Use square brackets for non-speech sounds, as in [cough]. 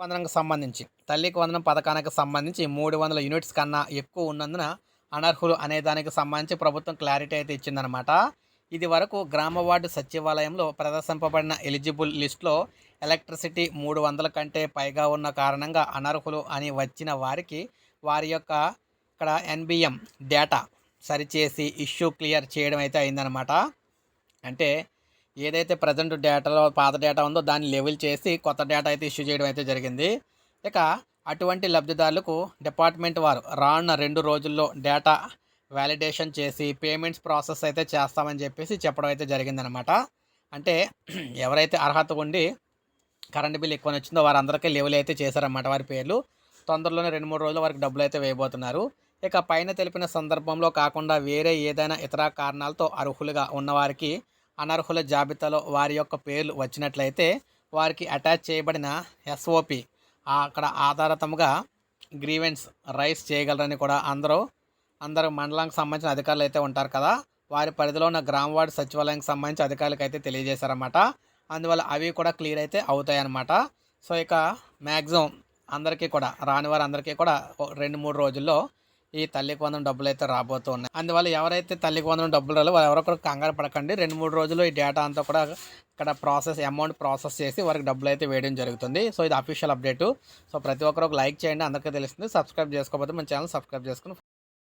వందనంకి సంబంధించి తల్లికి వందనం పథకానికి సంబంధించి మూడు వందల యూనిట్స్ కన్నా ఎక్కువ ఉన్నందున అనర్హులు అనే దానికి సంబంధించి ప్రభుత్వం క్లారిటీ అయితే ఇచ్చిందనమాట ఇది వరకు గ్రామ వార్డు సచివాలయంలో ప్రదర్శింపబడిన ఎలిజిబుల్ లిస్టులో ఎలక్ట్రిసిటీ మూడు వందల కంటే పైగా ఉన్న కారణంగా అనర్హులు అని వచ్చిన వారికి వారి యొక్క ఇక్కడ ఎన్బిఎం డేటా సరిచేసి ఇష్యూ క్లియర్ చేయడం అయితే అయిందనమాట అంటే ఏదైతే ప్రజెంట్ డేటాలో పాత డేటా ఉందో దాన్ని లెవెల్ చేసి కొత్త డేటా అయితే ఇష్యూ చేయడం అయితే జరిగింది. ఇక అటువంటి లబ్ధిదారులకు డిపార్ట్మెంట్ వారు రానున్న రెండు రోజుల్లో డేటా వ్యాలిడేషన్ చేసి పేమెంట్స్ ప్రాసెస్ అయితే చేస్తామని చెప్పేసి చెప్పడం అయితే జరిగిందనమాట అంటే [clears throat] ఎవరైతే అర్హత ఉండి కరెంట్ బిల్ ఎక్కువ వచ్చిందో వారందరికీ లెవెల్ అయితే చేశారన్నమాట వారి పేర్లు. తొందరలోనే రెండు మూడు రోజుల వరకు డబ్బులు అయితే వేయబోతున్నారు. ఇక పైన తెలిపిన సందర్భంలో కాకుండా వేరే ఏదైనా ఇతర కారణాలతో అర్హులుగా ఉన్నవారికి అనర్హుల జాబితాలో వారి యొక్క పేర్లు వచ్చినట్లయితే వారికి అటాచ్ చేయబడిన ఎస్ఓపి అక్కడ ఆధారతముగా గ్రీవెన్స్ రైస్ చేయగలరని కూడా అందరూ అందరూ మండలానికి సంబంధించిన అధికారులు అయితే ఉంటారు కదా. వారి పరిధిలో ఉన్న గ్రామ వార్డు సచివాలయానికి సంబంధించి అధికారులకు అయితే తెలియజేశారన్నమాట. అందువల్ల అవి కూడా క్లియర్ అయితే అవుతాయి అన్నమాట సో ఇక మ్యాక్సిమం అందరికీ కూడా రాని వారందరికీ కూడా రెండు మూడు రోజుల్లో ఈ తల్లికి వందనం డబ్బులు అయితే రాబోతూ ఉన్నాయి. అందువల్ల ఎవరైతే తల్లికి వందనం డబ్బులు రాలో వాళ్ళు ఎవరో కంగారు పడకండి. రెండు మూడు రోజులు ఈ డేటా అంతా కూడా ఇక్కడ ప్రాసెస్ అమౌంట్ ప్రాసెస్ చేసి వారికి డబ్బులు అయితే వేయడం జరుగుతుంది. సో ఇది అఫీషియల్ అప్డేటు సో ప్రతి ఒక్కరు ఒక లైక్ చేయండి. అందరికీ తెలుస్తుంది. సబ్స్క్రైబ్ చేసుకోకపోతే మన ఛానల్ సబ్స్క్రైబ్ చేసుకుని